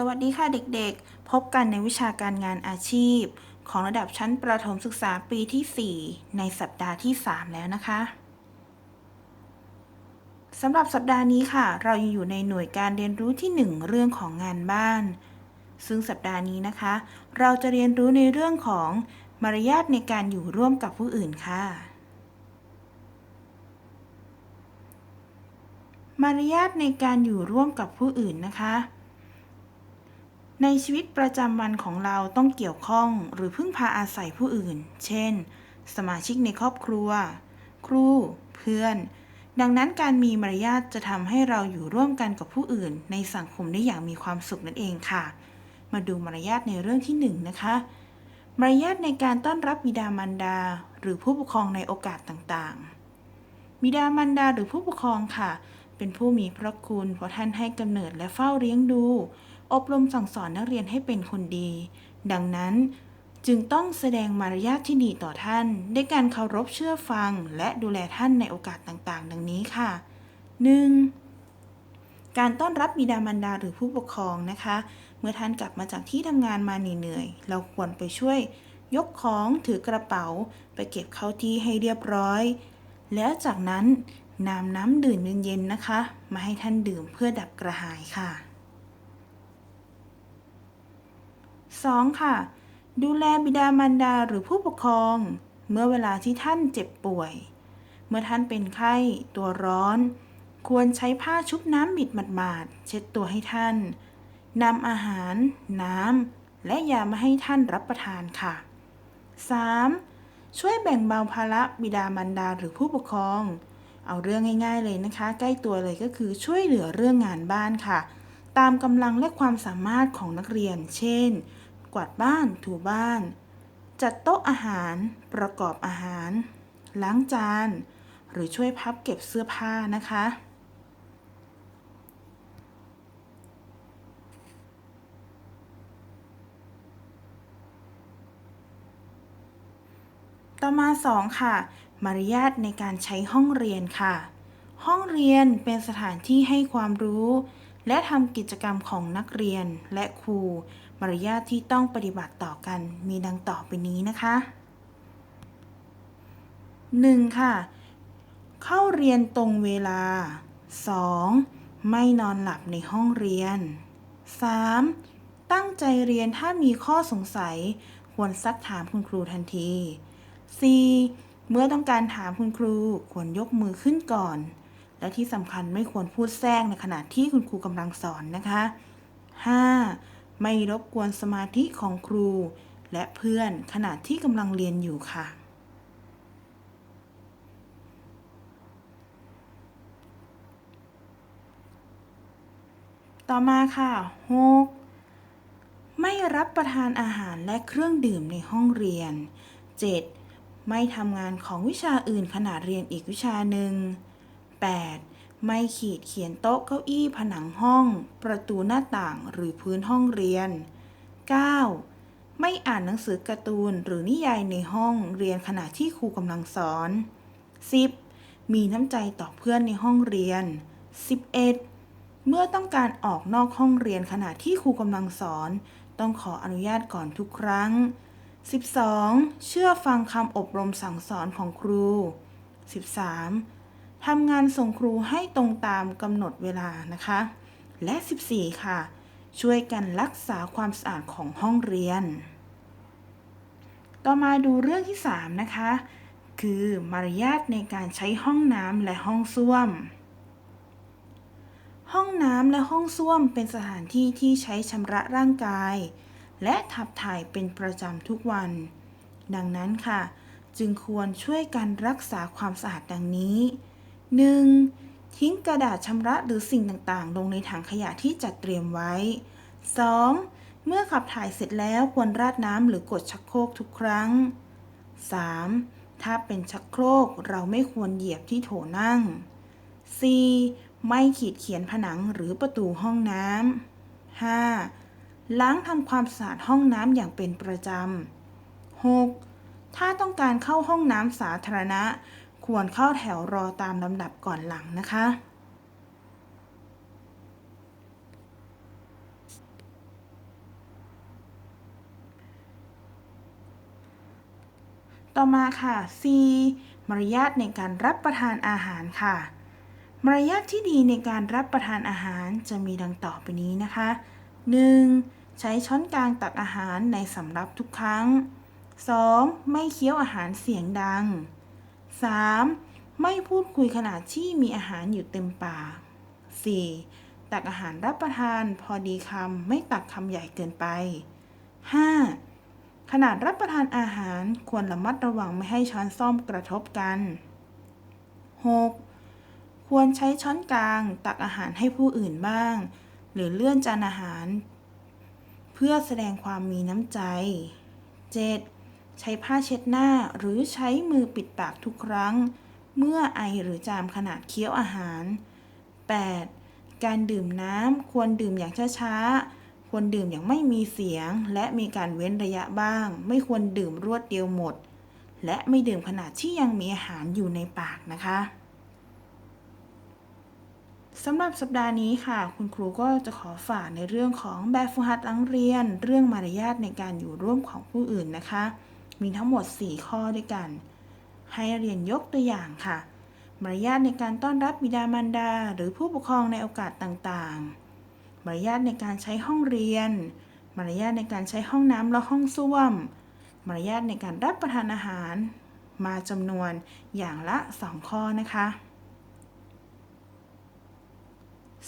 สวัสดีค่ะเด็กๆ พบกันในวิชาการงานอาชีพ ของระดับชั้นประถมศึกษาปีที่ 4 ในสัปดาห์ที่ 3 แล้วนะคะสำหรับสัปดาห์นี้ค่ะ เรายังอยู่ในหน่วยการเรียนรู้ที่ 1 เรื่องของงานบ้าน ซึ่งสัปดาห์นี้นะคะ เราจะเรียนรู้ในเรื่องของมารยาทในการอยู่ร่วมกับผู้อื่นค่ะ มารยาทในการอยู่ร่วมกับผู้อื่นนะคะ ในชีวิตประจำวันของเราต้องเกี่ยวข้องหรือพึ่งพาอาศัยผู้อื่น เช่น สมาชิกในครอบครัว ครู เพื่อน ดังนั้นการมีมารยาทจะทำให้เราอยู่ร่วมกันกับผู้อื่น ในสังคมได้อย่างมีความสุขนั่นเองค่ะ มาดูมารยาทในเรื่องที่หนึ่งนะคะมารยาทในการต้อนรับบิดามารดา หรือผู้ปกครองในโอกาสต่างๆ บิดามารดาหรือผู้ปกครองค่ะ เป็นผู้มีพระคุณเพราะท่านให้กำเนิดและเฝ้าเลี้ยงดู อบรมสั่งสอนนักเรียนให้เป็นคนดี ดังนั้นจึงต้องแสดงมารยาทที่ดีต่อท่านด้วยการเคารพเชื่อฟังและดูแลท่านในโอกาสต่างๆ ดังนี้ค่ะ 1. การต้อนรับบิดามารดาหรือผู้ปกครองนะคะ เมื่อท่านกลับมาจากที่ทำงานมาเหนื่อยๆเราควรไปช่วย ยกของถือกระเป๋า ไปเก็บเข้าที่ให้เรียบร้อย แล้วจากนั้นนำน้ำดื่มเย็นๆนะคะ มาให้ท่านดื่มเพื่อดับกระหายค่ะ 2. ค่ะ ดูแลบิดามารดาหรือผู้ปกครอง เมื่อเวลาที่ท่านเจ็บป่วย เมื่อท่านเป็นไข้ ตัวร้อน ควรใช้ผ้าชุบน้ำบิดหมาดๆเช็ดตัวให้ท่านนำอาหาร น้ำ และยามาให้ท่านรับประทานค่ะ 3. ช่วยแบ่งเบาภาระบิดามารดาหรือผู้ปกครอง เอาเรื่องง่ายๆเลยนะคะ ใกล้ตัวเลยก็คือช่วยเหลือเรื่องงานบ้านค่ะ ตามกำลังและความสามารถของนักเรียน เช่น วาดบ้านถูบ้าน จัดโต๊ะอาหาร ประกอบอาหาร ล้างจาน หรือช่วยพับเก็บเสื้อผ้านะคะ ต่อมา 2 ค่ะ มารยาทในการใช้ห้องเรียนค่ะ ห้องเรียนเป็นสถานที่ให้ความรู้ และทำกิจกรรมของนักเรียนและครู มารยาทที่ต้องปฏิบัติต่อกันมีดังต่อไปนี้นะคะ 1. ค่ะ เข้าเรียนตรงเวลา 2. ไม่นอนหลับในห้องเรียน 3. ตั้งใจเรียนถ้ามีข้อสงสัย ควรซักถามคุณครูทันที 4. เมื่อต้องการถามคุณครูควรยกมือขึ้นก่อน และที่สำคัญไม่ควรพูดแทรกในขณะที่คุณครูกำลังสอนนะคะ 5. ไม่รบกวนสมาธิของครู และเพื่อนขณะที่กำลังเรียนอยู่ค่ะ ต่อมาค่ะ 6. ไม่รับประทานอาหารและเครื่องดื่มในห้องเรียน 7. ไม่ทำงานของวิชาอื่นขณะเรียนอีกวิชาหนึ่ง 8. ไม่ขีดเขียนโต๊ะเก้าอี้ผนังห้อง ประตูหน้าต่างหรือพื้นห้องเรียน 9. ไม่อ่านหนังสือการ์ตูนหรือนิยายในห้องเรียนขณะที่ครูกำลังสอน 10. มีน้ำใจต่อเพื่อนในห้องเรียน 11. เมื่อต้องการออกนอกห้องเรียนขณะที่ครูกำลังสอน ต้องขออนุญาตก่อนทุกครั้ง 12. เชื่อฟังคำอบรมสั่งสอนของครู 13. ทำงานส่งครูให้ตรงตามกำหนดเวลานะคะ และ 14 ค่ะ ช่วยกันรักษาความสะอาดของห้องเรียน ต่อมาดูเรื่องที่ 3 นะคะ คือมารยาทในการใช้ห้องน้ำและห้องส้วม ห้องน้ำและห้องส้วมเป็นสถานที่ที่ใช้ชำระร่างกาย และขับถ่ายเป็นประจำทุกวัน ดังนั้นค่ะ จึงควรช่วยกันรักษาความสะอาดดังนี้ 1. ทิ้งกระดาษชำระหรือสิ่งต่างๆ ลงในถังขยะที่จัดเตรียมไว้ 2. เมื่อขับถ่ายเสร็จแล้วควรราดน้ำหรือกดชักโครกทุกครั้ง 3. ถ้าเป็นชักโครกเราไม่ควรเหยียบที่โถนั่ง 4. ไม่ขีดเขียนผนังหรือประตูห้องน้ำ 5. ล้างทำความสะอาดห้องน้ำอย่างเป็นประจำ 6. ถ้าต้องการเข้าห้องน้ำสาธารณะ ควรเข้าแถวรอตามลำดับก่อนหลังนะคะ ต่อมาค่ะ C มารยาทในการรับประทานอาหารค่ะ มารยาทที่ดีในการรับประทานอาหารจะมีดังต่อไปนี้นะคะ 1. ใช้ช้อนกลางตักอาหารในสำรับทุกครั้ง 2. ไม่เคี้ยวอาหารเสียงดัง 3. ไม่พูดคุยขณะที่มีอาหารอยู่เต็มปาก 4. ตักอาหารรับประทานพอดีคำไม่ตักคำใหญ่เกินไป 5. ขนาดรับประทานอาหารควรระมัดระวังไม่ให้ช้อนส้อมกระทบกัน 6. ควรใช้ช้อนกลางตักอาหารให้ผู้อื่นบ้าง หรือเลื่อนจานอาหาร เพื่อแสดงความมีน้ำใจ 7. ใช้ผ้าเช็ดหน้าหรือใช้มือปิดปากทุกครั้ง เมื่อไอหรือจามขนาดเคี้ยวอาหาร 8. การดื่มน้ำควรดื่มอย่างช้าๆ ควรดื่มอย่างไม่มีเสียง และมีการเว้นระยะบ้าง ไม่ควรดื่มรวดเดียวหมด และไม่ดื่มขณะที่ยังมีอาหารอยู่ในปากนะคะสำหรับสัปดาห์นี้ค่ะ คุณครูก็จะขอฝากในเรื่องของแบบฝึกหัดหลังเรียน เรื่องมารยาทในการอยู่ร่วมของผู้อื่นนะคะ มีทั้งหมด 4 ข้อด้วยกัน ให้เรียนยกตัวอย่างค่ะ มารยาทในการต้อนรับบิดามารดา หรือผู้ปกครองในโอกาสต่างๆ มารยาทในการใช้ห้องเรียน มารยาทในการใช้ห้องน้ำและห้องส้วม มารยาทในการรับประทานอาหาร มาจำนวนอย่างละ 2 ข้อนะคะ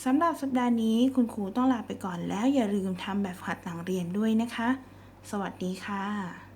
สำหรับสัปดาห์นี้คุณครูต้องลาไปก่อนแล้วอย่าลืมทำแบบฝึกหัดหลังเรียนด้วยนะคะ สวัสดีค่ะ